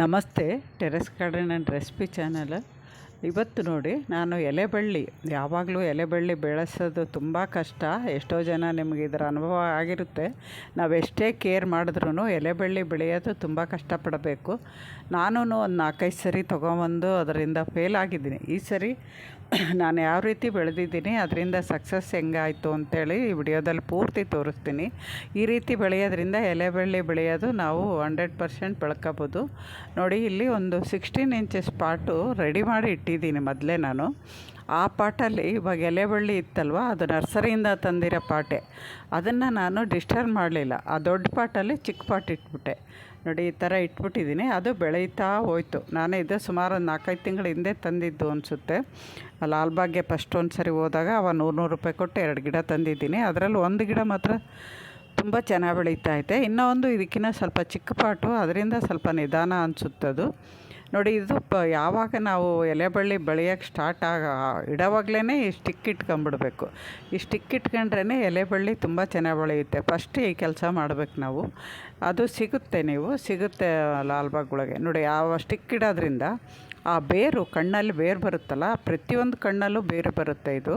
నమస్తే terrace garden and recipe channel. ಇವತ್ತು ನೋಡಿ, ನಾನು ಎಲೆಬಳ್ಳಿ, ಯಾವಾಗಲೂ ಎಲೆಬಳ್ಳಿ ಬೆಳೆಸೋದು ತುಂಬ ಕಷ್ಟ. ಎಷ್ಟೋ ಜನ ನಿಮಗೆ ಇದರ ಅನುಭವ ಆಗಿರುತ್ತೆ. ನಾವು ಎಷ್ಟೇ ಕೇರ್ ಮಾಡಿದ್ರೂ ಎಲೆಬಳ್ಳಿ ಬೆಳೆಯೋದು ತುಂಬ ಕಷ್ಟಪಡಬೇಕು. ನಾನು ಒಂದು ನಾಲ್ಕೈದು ಸರಿ ತೊಗೊಂಬಂದು ಅದರಿಂದ ಫೇಲ್ ಆಗಿದ್ದೀನಿ. ಈ ಸರಿ ನಾನು ಯಾವ ರೀತಿ ಬೆಳೆದಿದ್ದೀನಿ, ಅದರಿಂದ ಸಕ್ಸಸ್ ಹೆಂಗಾಯಿತು ಅಂತೇಳಿ ಈ ವಿಡಿಯೋದಲ್ಲಿ ಪೂರ್ತಿ ತೋರಿಸ್ತೀನಿ. ಈ ರೀತಿ ಬೆಳೆಯೋದ್ರಿಂದ ಎಲೆಬಳ್ಳಿ ಬೆಳೆಯೋದು ನಾವು ಹಂಡ್ರೆಡ್ ಪರ್ಸೆಂಟ್ ಬೆಳ್ಕೋಬೋದು. ನೋಡಿ, ಇಲ್ಲಿ ಒಂದು ಸಿಕ್ಸ್ಟೀನ್ ಇಂಚಸ್ ಪಾಟು ರೆಡಿ ಮಾಡಿ ಇಟ್ಟಿದ್ದೀನಿ ಮೊದಲೇ ನಾನು. ಆ ಪಾಟಲ್ಲಿ ಇವಾಗ ಎಲೆಬಳ್ಳಿ ಇತ್ತಲ್ವ, ಅದು ನರ್ಸರಿಯಿಂದ ತಂದಿರೋ ಪಾಟೆ. ಅದನ್ನು ನಾನು ಡಿಸ್ಟರ್ಬ್ ಮಾಡಲಿಲ್ಲ. ಆ ದೊಡ್ಡ ಪಾಟಲ್ಲಿ ಚಿಕ್ಕ ಪಾಟ್ ಇಟ್ಬಿಟ್ಟೆ. ನೋಡಿ, ಈ ಥರ ಇಟ್ಬಿಟ್ಟಿದ್ದೀನಿ. ಅದು ಬೆಳೀತಾ ಹೋಯ್ತು. ನಾನು ಇದು ಸುಮಾರು ಒಂದು ನಾಲ್ಕೈದು ತಿಂಗಳ ಹಿಂದೆ ತಂದಿದ್ದು ಅನಿಸುತ್ತೆ. ಲಾಲ್ಬಾಗ್ಗೆ ಫಸ್ಟ್ ಒಂದು ಸರಿ ಹೋದಾಗ ಅವ ನೂರು ನೂರು ರೂಪಾಯಿ ಕೊಟ್ಟು ಎರಡು ಗಿಡ ತಂದಿದ್ದೀನಿ. ಅದರಲ್ಲಿ ಒಂದು ಗಿಡ ಮಾತ್ರ ತುಂಬ ಚೆನ್ನಾಗಿ ಬೆಳೀತಾ ಐತೆ. ಇನ್ನೂ ಒಂದು ಇದಕ್ಕಿಂತ ಸ್ವಲ್ಪ ಚಿಕ್ಕ ಪಾಟು, ಅದರಿಂದ ಸ್ವಲ್ಪ ನಿಧಾನ ಅನಿಸುತ್ತದು. ನೋಡಿ, ಇದು ಪ, ಯಾವಾಗ ನಾವು ಎಲೆಬಳ್ಳಿ ಬೆಳೆಯೋಕ್ಕೆ ಸ್ಟಾರ್ಟ್ ಆಗ ಇಡೋವಾಗ್ಲೇ ಈ ಸ್ಟಿಕ್ ಇಟ್ಕೊಂಬಿಡ್ಬೇಕು ಈ ಸ್ಟಿಕ್ ಇಟ್ಕೊಂಡ್ರೇ ಎಲೆಬಳ್ಳಿ ತುಂಬ ಚೆನ್ನಾಗಿ ಬೆಳೆಯುತ್ತೆ. ಫಸ್ಟ್ ಈ ಕೆಲಸ ಮಾಡ್ಬೇಕು ನಾವು. ಅದು ಸಿಗುತ್ತೆ ನೀವು, ಸಿಗುತ್ತೆ ಲಾಲ್ಬಾಗ್ ಒಳಗೆ. ನೋಡಿ, ಯಾವ ಸ್ಟಿಕ್ ಇಡೋದ್ರಿಂದ ಆ ಬೇರು ಕಣ್ಣಲ್ಲಿ ಬೇರು ಬರುತ್ತಲ್ಲ, ಪ್ರತಿಯೊಂದು ಕಣ್ಣಲ್ಲೂ ಬೇರು ಬರುತ್ತೆ ಇದು.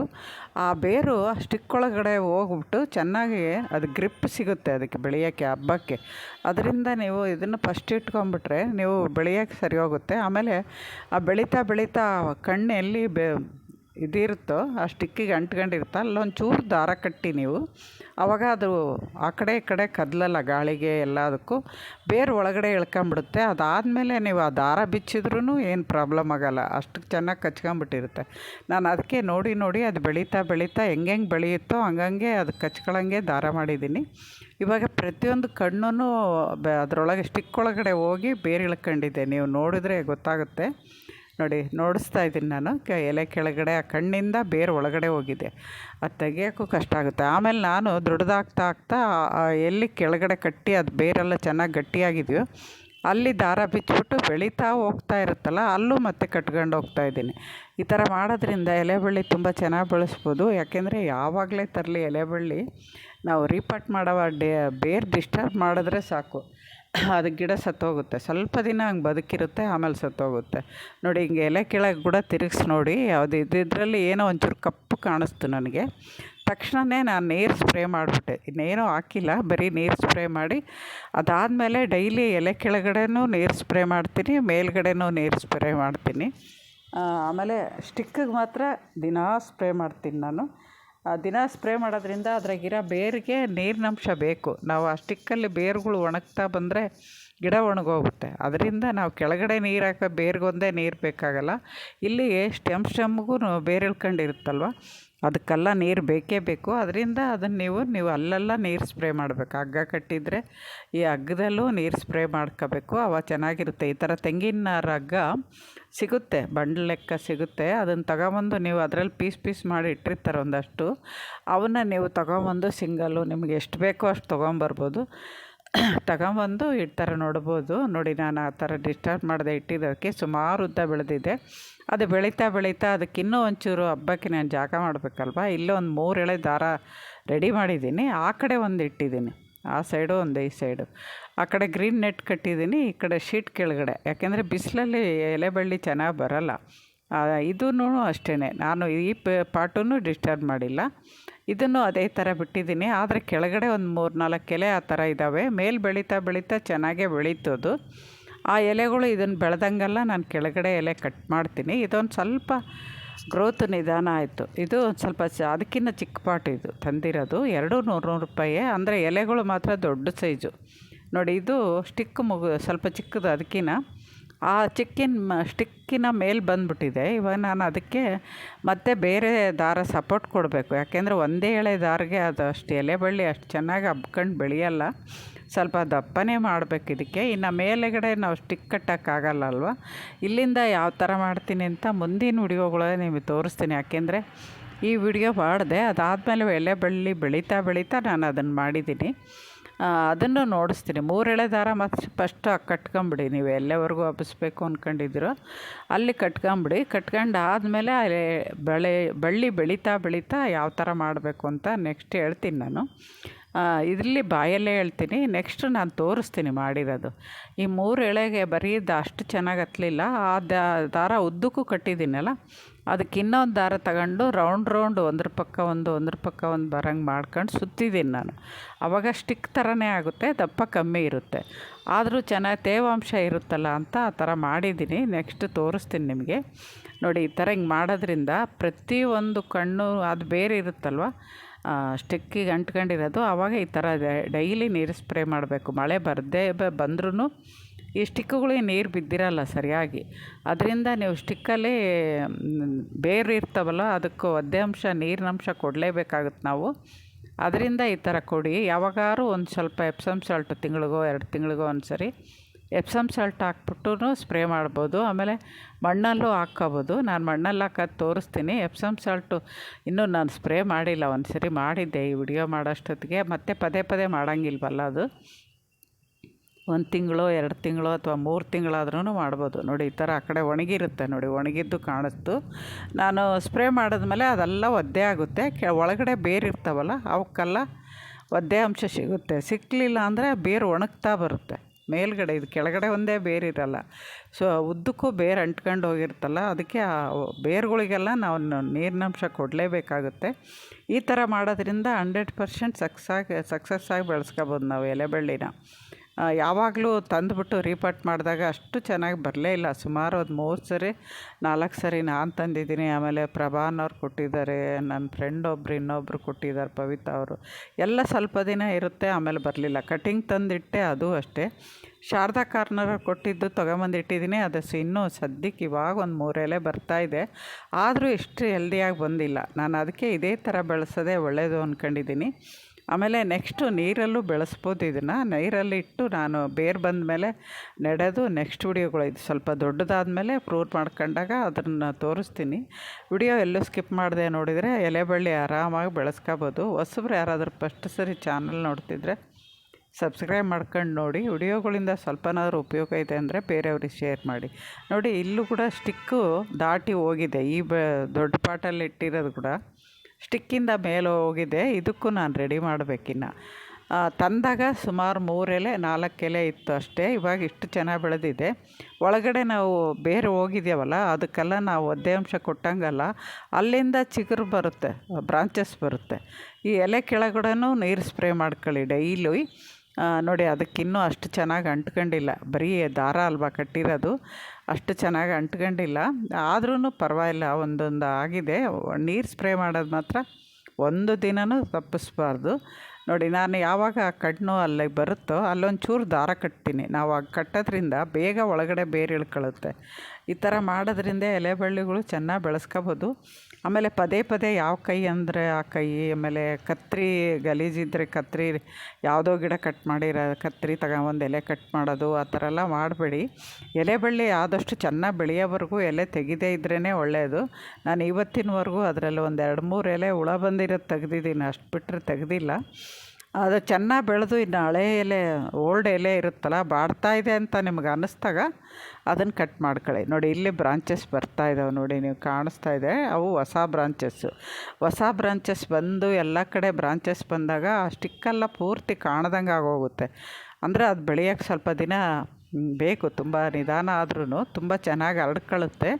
ಆ ಬೇರು ಆ ಸ್ಟಿಕ್ ಒಳಗಡೆ ಹೋಗ್ಬಿಟ್ಟು ಚೆನ್ನಾಗಿ ಅದು ಗ್ರಿಪ್ ಸಿಗುತ್ತೆ ಅದಕ್ಕೆ ಬೆಳೆಯೋಕ್ಕೆ, ಹಬ್ಬಕ್ಕೆ. ಅದರಿಂದ ನೀವು ಇದನ್ನು ಫಸ್ಟ್ ಇಟ್ಕೊಂಬಿಟ್ರೆ ನೀವು ಬೆಳೆಯೋಕ್ಕೆ ಸರಿ ಹೋಗುತ್ತೆ. ಆಮೇಲೆ ಆ ಬೆಳೀತಾ ಬೆಳೀತಾ ಕಣ್ಣೆಲ್ಲಿ ಬೆ ಇದಿರುತ್ತೋ, ಆ ಸ್ಟಿಕ್ಕಿಗೆ ಅಂಟ್ಕೊಂಡಿರುತ್ತೋ ಅಲ್ಲೊಂದು ಚೂರು ದಾರ ಕಟ್ಟಿ ನೀವು. ಆವಾಗ ಅದು ಆ ಕಡೆ ಈ ಕಡೆ ಕದಲಲ್ಲ ಗಾಳಿಗೆ ಎಲ್ಲದಕ್ಕೂ. ಬೇರು ಒಳಗಡೆ ಇಳ್ಕೊಂಬಿಡುತ್ತೆ. ಅದಾದಮೇಲೆ ನೀವು ಆ ದಾರ ಬಿಚ್ಚಿದ್ರೂ ಏನು ಪ್ರಾಬ್ಲಮ್ ಆಗೋಲ್ಲ. ಅಷ್ಟು ಚೆನ್ನಾಗಿ ಕಚ್ಕೊಂಬಿಟ್ಟಿರುತ್ತೆ. ನಾನು ಅದಕ್ಕೆ ನೋಡಿ ನೋಡಿ ಅದು ಬೆಳೀತಾ ಬೆಳೀತಾ ಹೆಂಗೆ ಬೆಳೆಯುತ್ತೋ ಹಂಗಂಗೆ ಅದು ಕಚ್ಕೊಳಂಗೆ ದಾರ ಮಾಡಿದ್ದೀನಿ. ಇವಾಗ ಪ್ರತಿಯೊಂದು ಕಣ್ಣೂ ಅದರೊಳಗೆ ಸ್ಟಿಕ್ ಒಳಗಡೆ ಹೋಗಿ ಬೇರೆ ಇಳ್ಕೊಂಡಿದ್ದೆ. ನೀವು ನೋಡಿದ್ರೆ ಗೊತ್ತಾಗುತ್ತೆ. ನೋಡಿ, ನೋಡಿಸ್ತಾ ಇದ್ದೀನಿ ನಾನು. ಕ, ಎಲೆ ಕೆಳಗಡೆ, ಆ ಕಣ್ಣಿಂದ ಬೇರೆ ಒಳಗಡೆ ಹೋಗಿದೆ. ಅದು ತೆಗಿಯೋಕ್ಕೂ ಕಷ್ಟ ಆಗುತ್ತೆ. ಆಮೇಲೆ ನಾನು ದೊಡ್ಡದಾಗ್ತಾ ಆಗ್ತಾ ಎಲ್ಲಿ ಕೆಳಗಡೆ ಕಟ್ಟಿ ಅದು ಬೇರೆಲ್ಲ ಚೆನ್ನಾಗಿ ಗಟ್ಟಿಯಾಗಿದೆಯೋ, ಅಲ್ಲಿ ದಾರ ಬಿಚ್ಚಿಬಿಟ್ಟು ಬೆಳೀತಾ ಹೋಗ್ತಾ ಇರುತ್ತಲ್ಲ, ಅಲ್ಲೂ ಮತ್ತೆ ಕಟ್ಕೊಂಡು ಹೋಗ್ತಾ ಇದ್ದೀನಿ. ಈ ಥರ ಮಾಡೋದ್ರಿಂದ ಎಲೆಬಳ್ಳಿ ತುಂಬ ಚೆನ್ನಾಗಿ ಬೆಳೆಸ್ಬೋದು. ಯಾಕೆಂದರೆ ಯಾವಾಗಲೇ ತರಲಿ ಎಲೆಬಳ್ಳಿ ನಾವು ರೀಪಾಟ್ ಮಾಡೋ ಡೇ ಬೇರೆ ಡಿಸ್ಟರ್ಬ್ ಮಾಡಿದ್ರೆ ಸಾಕು. ಅದು ಗಿಡ ಸತ್ತೋಗುತ್ತೆ. ಸ್ವಲ್ಪ ದಿನ ಹಂಗೆ ಬದುಕಿರುತ್ತೆ, ಆಮೇಲೆ ಸತ್ತೋಗುತ್ತೆ. ನೋಡಿ, ಹಿಂಗೆ ಎಲೆ ಕೆಳಗೆ ಕೂಡ ತಿರುಗಿಸಿ ನೋಡಿ ಯಾವುದು ಇದರಲ್ಲಿ ಏನೋ ಒಂಚೂರು ಕಪ್ಪು ಕಾಣಿಸ್ತು ನನಗೆ. ತಕ್ಷಣವೇ ನಾನು ನೀರು ಸ್ಪ್ರೇ ಮಾಡಿಬಿಟ್ಟೆ. ಇನ್ನೇನೂ ಹಾಕಿಲ್ಲ, ಬರೀ ನೀರು ಸ್ಪ್ರೇ ಮಾಡಿ. ಅದಾದಮೇಲೆ ಡೈಲಿ ಎಲೆ ಕೆಳಗಡೆನೂ ನೀರು ಸ್ಪ್ರೇ ಮಾಡ್ತೀನಿ, ಮೇಲ್ಗಡೆನೂ ನೀರು ಸ್ಪ್ರೇ ಮಾಡ್ತೀನಿ. ಆಮೇಲೆ ಸ್ಟಿಕ್ಕಿಗೆ ಮಾತ್ರ ದಿನಾ ಸ್ಪ್ರೇ ಮಾಡ್ತೀನಿ ನಾನು. ದಿನ ಸ್ಪ್ರೇ ಮಾಡೋದ್ರಿಂದ ಅದ್ರಾಗಿರೋ ಬೇರಿಗೆ ನೀರಿನಂಶ ಬೇಕು. ನಾವು ಆ ಸ್ಟಿಕ್ಕಲ್ಲಿ ಬೇರುಗಳು ಒಣಗ್ತಾ ಬಂದರೆ ಗಿಡ ಒಣಗೋಗುತ್ತೆ. ಅದರಿಂದ ನಾವು ಕೆಳಗಡೆ ನೀರು ಹಾಕೋ, ಬೇರಿಗೊಂದೇ ನೀರು ಬೇಕಾಗಲ್ಲ. ಇಲ್ಲಿ ಸ್ಟೆಮ್ ಸ್ಟೆಮ್ಗೂ ಬೇರು ಇಳ್ಕೊಂಡಿರುತ್ತಲ್ವ ಅದಕ್ಕೆಲ್ಲ ನೀರು ಬೇಕೇ ಬೇಕು. ಅದರಿಂದ ಅದನ್ನು ನೀವು ನೀವು ಅಲ್ಲೆಲ್ಲ ನೀರು ಸ್ಪ್ರೇ ಮಾಡಬೇಕು. ಹಗ್ಗ ಕಟ್ಟಿದರೆ ಈ ಹಗ್ಗದಲ್ಲೂ ನೀರು ಸ್ಪ್ರೇ ಮಾಡ್ಕೋಬೇಕು. ಅವ ಚೆನ್ನಾಗಿರುತ್ತೆ. ಈ ಥರ ತೆಂಗಿನ ಹಗ್ಗ ಸಿಗುತ್ತೆ. ಬಂಡ್ ಲೆಕ್ಕ ಸಿಗುತ್ತೆ. ಅದನ್ನು ತಗೊಬಂದು ನೀವು ಅದರಲ್ಲಿ ಪೀಸ್ ಪೀಸ್ ಮಾಡಿ ಇಟ್ಟಿರ್ತಾರೆ ಒಂದಷ್ಟು. ಅವನ್ನ ನೀವು ತಗೊಬಂದು ಸಿಂಗಲ್ಲು ನಿಮ್ಗೆ ಎಷ್ಟು ಬೇಕೋ ಅಷ್ಟು ತೊಗೊಂಬರ್ಬೋದು. ತಗೊಂಬಂದು ಇಡ್ತಾರೆ ನೋಡ್ಬೋದು. ನೋಡಿ, ನಾನು ಆ ಥರ ಡಿಸ್ಟರ್ಬ್ ಮಾಡದೆ ಇಟ್ಟಿದ್ದಕ್ಕೆ ಸುಮಾರು ಉದ್ದ ಬೆಳೆದಿದೆ. ಅದು ಬೆಳೀತಾ ಬೆಳೀತಾ ಅದಕ್ಕೆ ಇನ್ನೂ ಒಂಚೂರು ಹಬ್ಬಕ್ಕೆ ನಾನು ಜಾಗ ಮಾಡಬೇಕಲ್ವ? ಇಲ್ಲೇ ಒಂದು ಮೂರು ಎಳೆ ದಾರ ರೆಡಿ ಮಾಡಿದ್ದೀನಿ. ಆ ಕಡೆ ಒಂದು ಇಟ್ಟಿದ್ದೀನಿ. ಆ ಸೈಡು ಒಂದು, ಈ ಸೈಡು. ಆ ಕಡೆ ಗ್ರೀನ್ ನೆಟ್ ಕಟ್ಟಿದ್ದೀನಿ, ಈ ಕಡೆ ಶೀಟ್ ಕೆಳಗಡೆ. ಯಾಕೆಂದರೆ ಬಿಸಿಲಲ್ಲಿ ಎಲೆ ಬಳ್ಳಿ ಚೆನ್ನಾಗಿ ಬರೋಲ್ಲ. ಇದೂ ಅಷ್ಟೇ ನಾನು ಈ ಪಾಟೂ ಡಿಸ್ಟರ್ಬ್ ಮಾಡಿಲ್ಲ. ಇದನ್ನು ಅದೇ ಥರ ಬಿಟ್ಟಿದ್ದೀನಿ. ಆದರೆ ಕೆಳಗಡೆ ಒಂದು ಮೂರು ನಾಲ್ಕು ಎಲೆ ಆ ಥರ ಇದ್ದಾವೆ. ಮೇಲೆ ಬೆಳೀತಾ ಬೆಳೀತಾ ಚೆನ್ನಾಗೇ ಬೆಳೀತದು ಆ ಎಲೆಗಳು ಇದನ್ನು ಬೆಳೆದಂಗೆಲ್ಲ ನಾನು ಕೆಳಗಡೆ ಎಲೆ ಕಟ್ ಮಾಡ್ತೀನಿ. ಇದೊಂದು ಸ್ವಲ್ಪ ಗ್ರೋತ್ ನಿಧಾನ ಆಯಿತು. ಇದು ಒಂದು ಸ್ವಲ್ಪ ಅದಕ್ಕಿಂತ ಚಿಕ್ಕ ಪಾಟ್ ಇದು ತಂದಿರೋದು. ಎರಡು ನೂರು ನೂರು ರೂಪಾಯಿ. ಅಂದರೆ ಎಲೆಗಳು ಮಾತ್ರ ದೊಡ್ಡ ಸೈಜು ನೋಡಿ, ಇದು ಸ್ಟಿಕ್ ಮುಗು, ಸ್ವಲ್ಪ ಚಿಕ್ಕದು ಅದಕ್ಕಿಂತ ಆ ಚಿಕ್ಕಿನ ಸ್ಟಿಕ್ಕಿನ ಮೇಲೆ ಬಂದುಬಿಟ್ಟಿದೆ. ಇವಾಗ ನಾನು ಅದಕ್ಕೆ ಮತ್ತೆ ಬೇರೆ ದಾರ ಸಪೋರ್ಟ್ ಕೊಡಬೇಕು. ಯಾಕೆಂದರೆ ಒಂದೇ ಎಳೆ ದಾರಿಗೆ ಅದು ಅಷ್ಟು ಎಲೆ ಬಳ್ಳಿ ಅಷ್ಟು ಚೆನ್ನಾಗಿ ಹಬ್ಕೊಂಡು ಬೆಳೆಯಲ್ಲ. ಸ್ವಲ್ಪ ದಪ್ಪನೇ ಮಾಡಬೇಕು ಇದಕ್ಕೆ. ಇನ್ನು ಮೇಲೆಗಡೆ ನಾವು ಸ್ಟಿಕ್ ಕಟ್ಟೋಕ್ಕಾಗಲ್ಲ ಅಲ್ವ? ಇಲ್ಲಿಂದ ಯಾವ ಥರ ಮಾಡ್ತೀನಿ ಅಂತ ಮುಂದಿನ ವಿಡಿಯೋಗಳೇ ನಿಮಗೆ ತೋರಿಸ್ತೀನಿ. ಯಾಕೆಂದರೆ ಈ ವಿಡಿಯೋ ಮಾಡಿದೆ. ಅದಾದಮೇಲೆ ಎಲೆ ಬಳ್ಳಿ ಬೆಳೀತಾ ಬೆಳೀತಾ ನಾನು ಅದನ್ನು ಮಾಡಿದ್ದೀನಿ. ಅದನ್ನು ನೋಡಿಸ್ತೀನಿ. ಮೂರೆಳೆ ದಾರ ಮತ್ತು ಫಸ್ಟ್ ಕಟ್ಕೊಂಬಿಡಿ. ನೀವು ಎಲ್ಲೆವರೆಗೂ ಹಬ್ಬಿಸ್ಬೇಕು ಅಂದ್ಕೊಂಡಿದ್ದೀರೋ ಅಲ್ಲಿ ಕಟ್ಕೊಂಬಿಡಿ. ಕಟ್ಕೊಂಡು ಆದಮೇಲೆ ಬಳೆ, ಬಳ್ಳಿ ಬೆಳೀತಾ ಬೆಳೀತಾ ಯಾವ ಥರ ಮಾಡಬೇಕು ಅಂತ ನೆಕ್ಸ್ಟ್ ಹೇಳ್ತೀನಿ ನಾನು. ಇದರಲ್ಲಿ ಬಾಯಲ್ಲೇ ಹೇಳ್ತೀನಿ. ನೆಕ್ಸ್ಟ್ ನಾನು ತೋರಿಸ್ತೀನಿ ಮಾಡಿರೋದು. ಈ ಮೂರು ಎಳೆಗೆ ಬರೀ ಅಷ್ಟು ಚೆನ್ನಾಗಿ ಹತ್ತಲಿಲ್ಲ ಆ ದಾರ ಉದ್ದಕ್ಕೂ ಕಟ್ಟಿದ್ದೀನಲ್ಲ, ಅದಕ್ಕೆ ಇನ್ನೊಂದು ದಾರ ತಗೊಂಡು ರೌಂಡ್ ರೌಂಡ್ ಒಂದ್ರ ಪಕ್ಕ ಒಂದು, ಒಂದ್ರ ಪಕ್ಕ ಒಂದು ಬರಂಗೆ ಮಾಡ್ಕೊಂಡು ಸುತ್ತಿದ್ದೀನಿ ನಾನು. ಅವಾಗ ಸ್ಟಿಕ್ ಥರನೇ ಆಗುತ್ತೆ, ದಪ್ಪ ಕಮ್ಮಿ ಇರುತ್ತೆ. ಆದರೂ ಚೆನ್ನಾಗಿ ತೇವಾಂಶ ಇರುತ್ತಲ್ಲ ಅಂತ ಆ ಥರ ಮಾಡಿದ್ದೀನಿ. ನೆಕ್ಸ್ಟ್ ತೋರಿಸ್ತೀನಿ ನಿಮಗೆ. ನೋಡಿ, ಈ ಥರ ಹಿಂಗೆ ಮಾಡೋದ್ರಿಂದ ಪ್ರತಿಯೊಂದು ಕಣ್ಣು, ಅದು ಬೇರೆ ಇರುತ್ತಲ್ವ ಸ್ಟಿಕ್ಕಿಗೆ ಅಂಟ್ಕೊಂಡಿರೋದು. ಆವಾಗ ಈ ಥರ ಡೈಲಿ ನೀರು ಸ್ಪ್ರೇ ಮಾಡಬೇಕು. ಮಳೆ ಬರದೇ ಬಂದ್ರೂ ಈ ಸ್ಟಿಕ್ಕುಗಳಿಗೆ ನೀರು ಬಿದ್ದಿರಲ್ಲ ಸರಿಯಾಗಿ. ಅದರಿಂದ ನೀವು ಸ್ಟಿಕ್ಕಲ್ಲಿ ಬೇರು ಇರ್ತಾವಲ್ಲ ಅದಕ್ಕೆ ಒದ್ದೆ ಅಂಶ ನೀರಿನಂಶ ಕೊಡಲೇಬೇಕಾಗುತ್ತೆ ನಾವು. ಅದರಿಂದ ಈ ಥರ ಕೊಡಿ. ಯಾವಾಗಾರು ಒಂದು ಸ್ವಲ್ಪ ಎಪ್ಸಮ್ ಸಾಲ್ಟು ತಿಂಗಳಿಗೋ, ಎರಡು ತಿಂಗಳಿಗೋ ಒಂದು ಸರಿ ಎಪ್ಸಮ್ ಸಾಲ್ಟ್ ಹಾಕ್ಬಿಟ್ಟು ಸ್ಪ್ರೇ ಮಾಡ್ಬೋದು. ಆಮೇಲೆ ಮಣ್ಣಲ್ಲೂ ಹಾಕ್ಕೋಬೋದು. ನಾನು ಮಣ್ಣಲ್ಲಿ ಹಾಕೋದು ತೋರಿಸ್ತೀನಿ. ಎಪ್ಸಮ್ ಸಾಲ್ಟು ಇನ್ನೂ ನಾನು ಸ್ಪ್ರೇ ಮಾಡಿಲ್ಲ. ಒಂದು ಸರಿ ಮಾಡಿದ್ದೆ ಈ ವಿಡಿಯೋ ಮಾಡೋಷ್ಟೊತ್ತಿಗೆ. ಮತ್ತೆ ಪದೇ ಪದೇ ಮಾಡೋಂಗಿಲ್ವಲ್ಲ ಅದು? ಒಂದು ತಿಂಗಳು, ಎರಡು ತಿಂಗಳು ಅಥವಾ ಮೂರು ತಿಂಗಳಾದ್ರೂ ಮಾಡ್ಬೋದು. ನೋಡಿ, ಈ ಥರ ಆ ಕಡೆ ಒಣಗಿರುತ್ತೆ. ನೋಡಿ, ಒಣಗಿದ್ದು ಕಾಣಿಸ್ತು. ನಾನು ಸ್ಪ್ರೇ ಮಾಡಿದ್ಮೇಲೆ ಅದೆಲ್ಲ ಒದ್ದೆ ಆಗುತ್ತೆ. ಕೆ, ಒಳಗಡೆ ಬೇರು ಇರ್ತಾವಲ್ಲ, ಅವಕ್ಕೆಲ್ಲ ಒದ್ದೆ ಅಂಶ ಸಿಗುತ್ತೆ. ಸಿಕ್ಕಲಿಲ್ಲ ಅಂದರೆ ಬೇರು ಒಣಗ್ತಾ ಬರುತ್ತೆ. ಮೇಲ್ಗಡೆ, ಇದು ಕೆಳಗಡೆ ಒಂದೇ ಬೇರು ಇರಲ್ಲ. ಸೊ ಉದ್ದಕ್ಕೂ ಬೇರು ಅಂಟ್ಕೊಂಡು ಹೋಗಿರ್ತಲ್ಲ, ಅದಕ್ಕೆ ಆ ಬೇರುಗಳಿಗೆಲ್ಲ ನಾವು ನೀರಿನಂಶ ಕೊಡಲೇಬೇಕಾಗುತ್ತೆ. ಈ ಥರ ಮಾಡೋದ್ರಿಂದ ಹಂಡ್ರೆಡ್ ಪರ್ಸೆಂಟ್ ಸಕ್ಸಾಗಿ ಸಕ್ಸಸ್ ಆಗಿ ಬೆಳೆಸ್ಕೊಬೋದು ನಾವು ಎಲೆಬಳ್ಳಿನ. ಯಾವಾಗಲೂ ತಂದುಬಿಟ್ಟು ರೀಪಾಟ್ ಮಾಡಿದಾಗ ಅಷ್ಟು ಚೆನ್ನಾಗಿ ಬರಲೇ ಇಲ್ಲ. ಸುಮಾರು ಒಂದು ಮೂರು ಸರಿ, ನಾಲ್ಕು ಸರಿ ನಾನು ತಂದಿದ್ದೀನಿ. ಆಮೇಲೆ ಪ್ರಭಾನವ್ರು ಕೊಟ್ಟಿದ್ದಾರೆ, ನನ್ನ ಫ್ರೆಂಡ್ ಒಬ್ರು ಇನ್ನೊಬ್ಬರು ಕೊಟ್ಟಿದ್ದಾರೆ, ಪವಿತಾ ಅವರು. ಎಲ್ಲ ಸ್ವಲ್ಪ ದಿನ ಇರುತ್ತೆ, ಆಮೇಲೆ ಬರಲಿಲ್ಲ. ಕಟಿಂಗ್ ತಂದಿಟ್ಟೆ ಅದು ಅಷ್ಟೇ. ಶಾರದಾ ಕಾರ್ನರ್ ಕೊಟ್ಟಿದ್ದು ತೊಗೊಂಬಂದಿಟ್ಟಿದ್ದೀನಿ ಅದು ಇನ್ನೂ ಸದ್ಯಕ್ಕೆ ಇವಾಗ ಒಂದು ಮೂರೆಲೆ ಬರ್ತಾಯಿದೆ ಆದರೂ ಇಷ್ಟು ಹೆಲ್ದಿಯಾಗಿ ಬಂದಿಲ್ಲ. ನಾನು ಅದಕ್ಕೆ ಇದೇ ಥರ ಬೆಳೆಸೋದೇ ಒಳ್ಳೆಯದು ಅಂದ್ಕೊಂಡಿದ್ದೀನಿ ಆಮೇಲೆ ನೆಕ್ಸ್ಟು ನೀರಲ್ಲೂ ಬೆಳೆಸ್ಬೋದು ಇದನ್ನು. ನೀರಲ್ಲಿಟ್ಟು ನಾನು ಬೇರು ಬಂದ ಮೇಲೆ ನೆಡೋದು ನೆಕ್ಸ್ಟ್ ವಿಡಿಯೋಗಳು. ಇದು ಸ್ವಲ್ಪ ದೊಡ್ಡದಾದ ಮೇಲೆ ಪ್ರೂರ್ ಮಾಡ್ಕೊಂಡಾಗ ಅದನ್ನು ತೋರಿಸ್ತೀನಿ. ವಿಡಿಯೋ ಎಲ್ಲೂ ಸ್ಕಿಪ್ ಮಾಡಿದೆ ನೋಡಿದರೆ ಎಲೆ ಬಳ್ಳಿ ಆರಾಮಾಗಿ ಬೆಳೆಸ್ಕೋಬೋದು. ಹೊಸಬ್ರು ಯಾರಾದರೂ ಫಸ್ಟ್ ಸರಿ ಚಾನಲ್ ನೋಡ್ತಿದ್ರೆ ಸಬ್ಸ್ಕ್ರೈಬ್ ಮಾಡ್ಕೊಂಡು ನೋಡಿ. ವಿಡಿಯೋಗಳಿಂದ ಸ್ವಲ್ಪನಾದರೂ ಉಪಯೋಗ ಇದೆ ಅಂದರೆ ಬೇರೆಯವ್ರಿಗೆ ಶೇರ್ ಮಾಡಿ. ನೋಡಿ, ಇಲ್ಲೂ ಕೂಡ ಸ್ಟಿಕ್ಕು ದಾಟಿ ಹೋಗಿದೆ. ಈ ಬ ದೊಡ್ಡ ಪಾಟಲ್ಲಿ ಇಟ್ಟಿರೋದು ಕೂಡ. ಸ್ಟಿಕ್ಕಿಂದ ಮೇಲೆ ಹೋಗಿದೆ. ಇದಕ್ಕೂ ನಾನು ರೆಡಿ ಮಾಡಬೇಕಿನ್ನ ತಂದಾಗ ಸುಮಾರು ಮೂರೆಲೆ ನಾಲ್ಕು ಎಲೆ ಇತ್ತು ಅಷ್ಟೇ. ಇವಾಗ ಇಷ್ಟು ಚೆನ್ನಾಗಿ ಬೆಳೆದಿದೆ. ಒಳಗಡೆ ನಾವು ಬೇರೆ ಹೋಗಿದ್ದೇವಲ್ಲ ಅದಕ್ಕೆಲ್ಲ ನಾವು ಒದ್ದೆ ಅಂಶ ಕೊಟ್ಟಂಗಲ್ಲ. ಅಲ್ಲಿಂದ ಚಿಗುರು ಬರುತ್ತೆ ಬ್ರಾಂಚಸ್ ಬರುತ್ತೆ. ಈ ಎಲೆ ಕೆಳಗಡೆನೂ ನೀರು ಸ್ಪ್ರೇ ಮಾಡ್ಕೊಳ್ಳಿ ಡೈಲಿ. ನೋಡಿ, ಅದಕ್ಕಿನ್ನೂ ಅಷ್ಟು ಚೆನ್ನಾಗಿ ಅಂಟ್ಕೊಂಡಿಲ್ಲ. ಬರೀ ದಾರ ಅಲ್ವಾ ಕಟ್ಟಿರೋದು? ಅಷ್ಟು ಚೆನ್ನಾಗಿ ಅಂಟ್ಕೊಂಡಿಲ್ಲ. ಆದ್ರೂ ಪರವಾಗಿಲ್ಲ, ಒಂದೊಂದು ಆಗಿದೆ. ನೀರು ಸ್ಪ್ರೇ ಮಾಡೋದು ಮಾತ್ರ ಒಂದು ದಿನವೂ ತಪ್ಪಿಸ್ಬಾರ್ದು. ನೋಡಿ, ನಾನು ಯಾವಾಗ ಕಣ್ಣು ಅಲ್ಲಿ ಬರುತ್ತೋ ಅಲ್ಲೊಂದು ಚೂರು ದಾರ ಕಟ್ತೀನಿ. ನಾವು ಕಟ್ಟೋದ್ರಿಂದ ಬೇಗ ಒಳಗಡೆ ಬೇರೆ ಇಳ್ಕೊಳ್ಳುತ್ತೆ ಈ ಥರ ಮಾಡೋದ್ರಿಂದ ಎಲೆ ಬಳ್ಳಿಗಳು ಚೆನ್ನಾಗಿ ಬೆಳೆಸ್ಕೋಬೋದು. ಆಮೇಲೆ ಪದೇ ಪದೇ ಯಾವ ಕೈ ಅಂದರೆ ಆ ಕೈ, ಆಮೇಲೆ ಕತ್ರಿ ಗಲೀಜಿದ್ರೆ ಕತ್ರಿ, ಯಾವುದೋ ಗಿಡ ಕಟ್ ಮಾಡಿರ, ಕತ್ರಿ ತಗೊಂಬಂದು ಎಲೆ ಕಟ್ ಮಾಡೋದು, ಆ ಥರ ಎಲ್ಲ ಮಾಡಬೇಡಿ. ಎಲೆ ಬಳ್ಳಿ ಆದಷ್ಟು ಚೆನ್ನಾಗಿ ಬೆಳೆಯೋವರೆಗೂ ಎಲೆ ತೆಗೆದೇ ಇದ್ರೇ ಒಳ್ಳೆಯದು ನಾನು ಇವತ್ತಿನವರೆಗೂ ಅದರಲ್ಲಿ ಒಂದು ಎರಡು ಮೂರು ಎಲೆ ಹುಳ ಬಂದಿರೋದು ತೆಗ್ದಿದ್ದೀನಿ, ಅಷ್ಟು ಬಿಟ್ಟರೆ ತೆಗ್ದಿಲ್ಲ. ಅದು ಚೆನ್ನಾಗಿ ಬೆಳೆದು ಇನ್ನು ಹಳೆ ಎಲೆ ಓಲ್ಡ್ ಎಲೆ ಇರುತ್ತಲ್ಲ ಬಾಡ್ತಾ ಇದೆ ಅಂತ ನಿಮ್ಗೆ ಅನ್ನಿಸ್ದಾಗ ಅದನ್ನು ಕಟ್ ಮಾಡ್ಕೊಳ್ಳಿ. ನೋಡಿ, ಇಲ್ಲಿ ಬ್ರಾಂಚಸ್ ಬರ್ತಾ ಇದ್ದಾವೆ ನೋಡಿ, ನೀವು ಕಾಣಿಸ್ತಾ ಇದೆ. ಅವು ಹೊಸ ಬ್ರಾಂಚಸ್ಸು ಹೊಸ ಬ್ರಾಂಚಸ್ ಬಂದು ಎಲ್ಲ ಕಡೆ ಬ್ರಾಂಚಸ್ ಬಂದಾಗ ಆ ಸ್ಟಿಕ್ಕೆಲ್ಲ ಪೂರ್ತಿ ಕಾಣ್ದಂಗೆ ಆಗೋಗುತ್ತೆ. ಅಂದರೆ ಅದು ಬೆಳೆಯೋಕ್ಕೆ ಸ್ವಲ್ಪ ದಿನ ಬೇಕು. ತುಂಬ ನಿಧಾನ ಆದ್ರೂ ತುಂಬ ಚೆನ್ನಾಗಿ ಹರಡ್ಕೊಳ್ಳುತ್ತೆ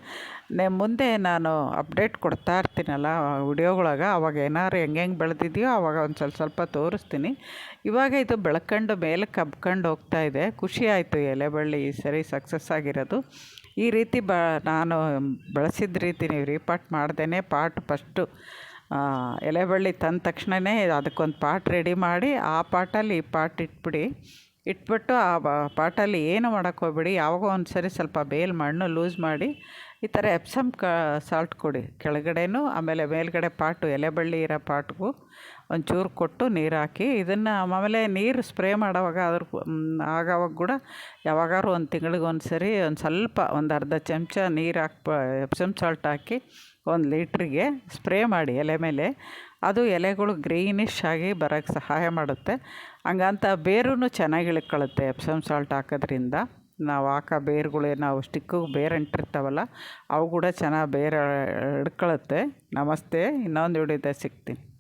ನೆ, ಮುಂದೆ ನಾನು ಅಪ್ಡೇಟ್ ಕೊಡ್ತಾ ಇರ್ತೀನಲ್ಲ ವಿಡಿಯೋಗಳಾಗ, ಅವಾಗ ಏನಾದ್ರು ಹೆಂಗೆ ಹೆಂಗೆ ಬೆಳೆದಿದೆಯೋ ಅವಾಗ ಒಂದು ಸ್ವಲ್ಪ ಸ್ವಲ್ಪ ತೋರಿಸ್ತೀನಿ. ಇವಾಗ ಇದು ಬೆಳ್ಕೊಂಡು ಮೇಲೆ ಕಬ್ಕೊಂಡು ಹೋಗ್ತಾ ಇದೆ. ಖುಷಿ ಆಯಿತು ಎಲೆ ಬಳ್ಳಿ ಈ ಸರಿ ಸಕ್ಸಸ್ ಆಗಿರೋದು. ಈ ರೀತಿ ಬ, ನಾನು ಬೆಳೆಸಿದ ರೀತಿ ನೀವು ರೀಪಾಟ್ ಮಾಡ್ದೇ ಪಾಟ್ ಫಸ್ಟು. ಎಲೆಬಳ್ಳಿ ತಂದ ತಕ್ಷಣವೇ ಅದಕ್ಕೊಂದು ಪಾಟ್ ರೆಡಿ ಮಾಡಿ, ಆ ಪಾಟಲ್ಲಿ ಈ ಪಾಟ್ ಇಟ್ಬಿಡಿ. ಇಟ್ಬಿಟ್ಟು ಆ ಪಾಟಲ್ಲಿ ಏನು ಮಾಡೋಕ್ಕೆ ಹೋಗ್ಬಿಡಿ, ಯಾವಾಗೋ ಒಂದು ಸರಿ ಸ್ವಲ್ಪ ಬೇಲ್ ಮಣ್ಣು ಲೂಸ್ ಮಾಡಿ ಈ ಥರ ಎಪ್ಸಮ್ ಕ ಸಾಲ್ಟ್ ಕೊಡಿ. ಕೆಳಗಡೆನೂ ಆಮೇಲೆ ಮೇಲ್ಗಡೆ ಪಾಟು ಎಲೆಬಳ್ಳಿ ಇರೋ ಪಾಟ್ಗೂ ಒಂಚೂರು ಕೊಟ್ಟು ನೀರು ಹಾಕಿ, ಇದನ್ನು ಆಮೇಲೆ ನೀರು ಸ್ಪ್ರೇ ಮಾಡೋವಾಗ ಅದ್ರ ಆಗೋವಾಗ ಕೂಡ ಯಾವಾಗಾದ್ರೂ ಒಂದು ತಿಂಗಳಿಗೆ ಒಂದು ಸರಿ ಒಂದು ಸ್ವಲ್ಪ ಒಂದು ಅರ್ಧ ಚಮಚ ನೀರು ಹಾಕಿ ಎಪ್ಸಮ್ ಸಾಲ್ಟ್ ಹಾಕಿ ಒಂದು ಲೀಟ್ರಿಗೆ ಸ್ಪ್ರೇ ಮಾಡಿ ಎಲೆ ಮೇಲೆ. ಅದು ಎಲೆಗಳು ಗ್ರೀನಿಶ್ ಆಗಿ ಬರೋಕ್ಕೆ ಸಹಾಯ ಮಾಡುತ್ತೆ. ಹಂಗಂತ ಬೇರೂ ಚೆನ್ನಾಗಿ ಇಳ್ಕೊಳ್ಳುತ್ತೆ ಎಪ್ಸಮ್ ಸಾಲ್ಟ್ ಹಾಕೋದ್ರಿಂದ. ನಾವು ಹಾಕೋ ಬೇರುಗಳು, ನಾವು ಸ್ಟಿಕ್ಕಿಗೆ ಬೇರು ಅಂಟಿರ್ತಾವಲ್ಲ, ಅವು ಕೂಡ ಚೆನ್ನಾಗಿ ಬೇರೆ ಹಿಡ್ಕೊಳ್ಳುತ್ತೆ ನಮಸ್ತೆ, ಇನ್ನೊಂದು ವಿಡಿಯೋದಾಗ ಸಿಗ್ತೀನಿ.